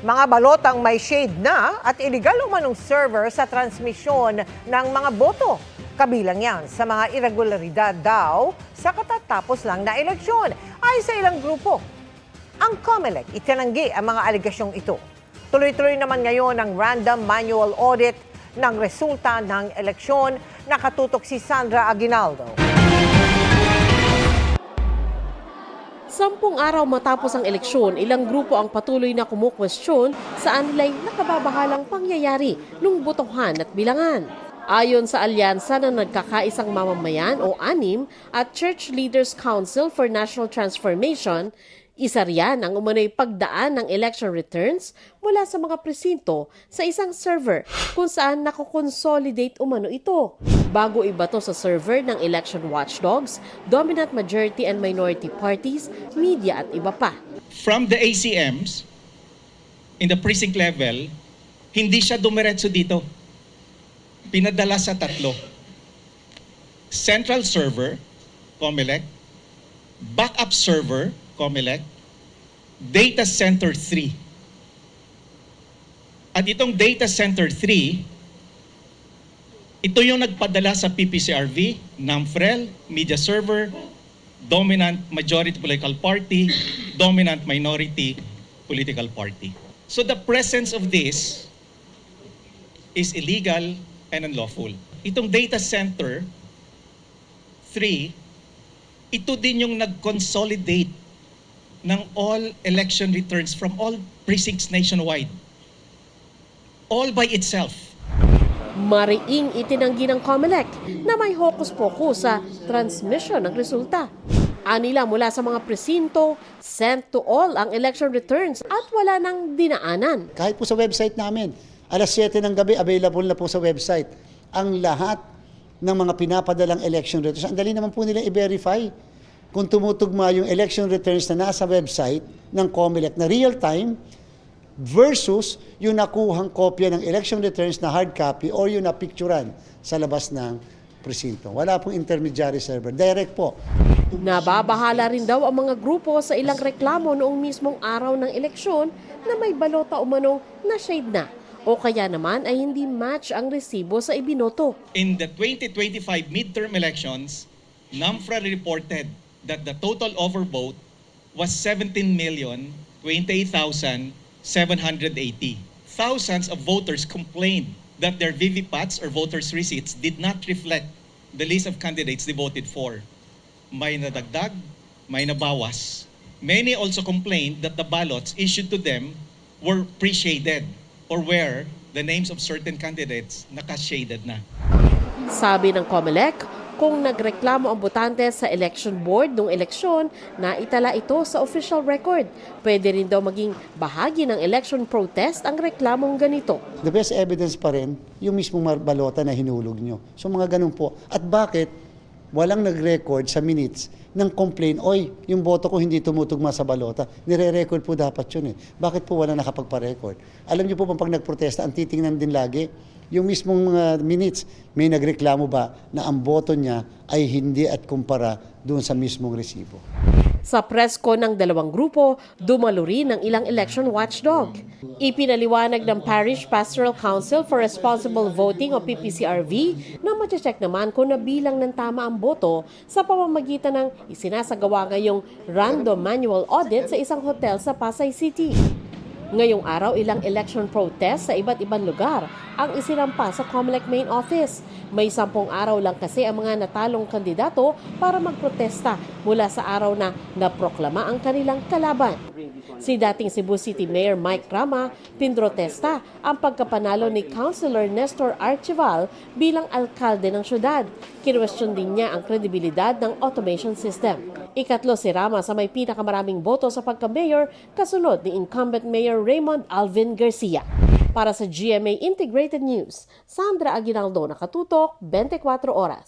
Mga balotang may shade na at illegal umanong server sa transmisyon ng mga boto. Kabilang yan sa mga irregularidad daw sa katatapos lang na eleksyon ay sa ilang grupo. Ang COMELEC itinanggi ang mga aligasyong ito. Tuloy-tuloy naman ngayon ang random manual audit ng resulta ng eleksyon. Nakatutok si Sandra Aguinaldo. Sampung araw matapos ang eleksyon, ilang grupo ang patuloy na kumukwestiyon sa anilay nakababahalang pangyayari nung botohan at bilangan. Ayon sa alyansa ng nagkakaisang mamamayan o ANIM at Church Leaders Council for National Transformation, isa riyan ang umano'y pagdaan ng election returns mula sa mga presinto sa isang server kung saan nakokonsolidate umano ito. Bago ibato sa server ng election watchdogs, dominant majority and minority parties, media at iba pa. from the ACMs in the precinct level, hindi siya dumiretso dito. Pinadala sa tatlo. Central server, COMELEC, backup server, COMELEC, data center 3. At itong data center 3, ito yung nagpadala sa PPCRV, NAMFREL, media server, dominant majority political party, dominant minority political party. So the presence of this is illegal and unlawful. Itong data center 3, ito din yung nag-consolidate ng all election returns from all precincts nationwide. All by itself. Mariing itinanggi ng COMELEC na may hocus-pocus sa transmission ng resulta. Anila mula sa mga presinto, sent to all ang election returns at wala nang dinaanan. Kahit po sa website namin, alas 7 ng gabi, available na po sa website. Ang lahat ng mga pinapadalang election returns, ang dali naman po nila i-verify kung tumutugma yung election returns na nasa website ng COMELEC na real-time versus yung nakuhang kopya ng election returns na hard copy or yung napicturan sa labas ng presinto. Wala pong intermediary server. Direct po. Nababahala rin daw ang mga grupo sa ilang reklamo noong mismong araw ng eleksyon na may balota umanong na shade na o kaya naman ay hindi match ang resibo sa ibinoto. In the 2025 midterm elections, NAMFRA reported that the total overvote was 17,028,780. Thousands of voters complained that their VVPATs or voters' receipts did not reflect the list of candidates they voted for. May nadagdag, may nabawas. Many also complained that the ballots issued to them were pre-shaded or where the names of certain candidates naka-shaded na. Sabi ng COMELEC, kung nagreklamo ang botante sa election board ng eleksyon, na itala ito sa official record. Pwede rin daw maging bahagi ng election protest ang reklamong ganito. The best evidence pa rin, yung mismong balota na hinulog nyo. So mga ganun po. At bakit walang nag-record sa minutes ng complaint, oy, yung boto ko hindi tumutugma sa balota. Nire-record po dapat yun eh. Bakit po wala nakapagpa-record? Alam niyo po pag nagprotesta, ang titingnan din lagi, yung mismong mga minutes, may nagreklamo ba na ang boto niya ay hindi at kumpara doon sa mismong resibo. Sa presko ng dalawang grupo, dumalo rin ng ilang election watchdog. Ipinaliwanag ng Parish Pastoral Council for Responsible Voting o PPCRV na machecheck naman kung nabilang ng tama ang boto sa pamamagitan ng isinasagawa ngayong random manual audit sa isang hotel sa Pasay City. Ngayong araw, ilang election protest sa iba't ibang lugar ang isinampa sa COMELEC main office. May sampung araw lang kasi ang mga natalong kandidato para magprotesta mula sa araw na naproklama ang kanilang kalaban. Si dating Cebu City Mayor Mike Rama pinrotesta ang pagkapanalo ni Councilor Nestor Archival bilang alkalde ng syudad. Kinwestiyon din niya ang kredibilidad ng automation system. Ikatlo si Rama sa may pinakamaraming boto sa pagka-mayor kasunod ni incumbent Mayor Raymond Alvin Garcia. Para sa GMA Integrated News, Sandra Aguinaldo nakatutok, 24 oras.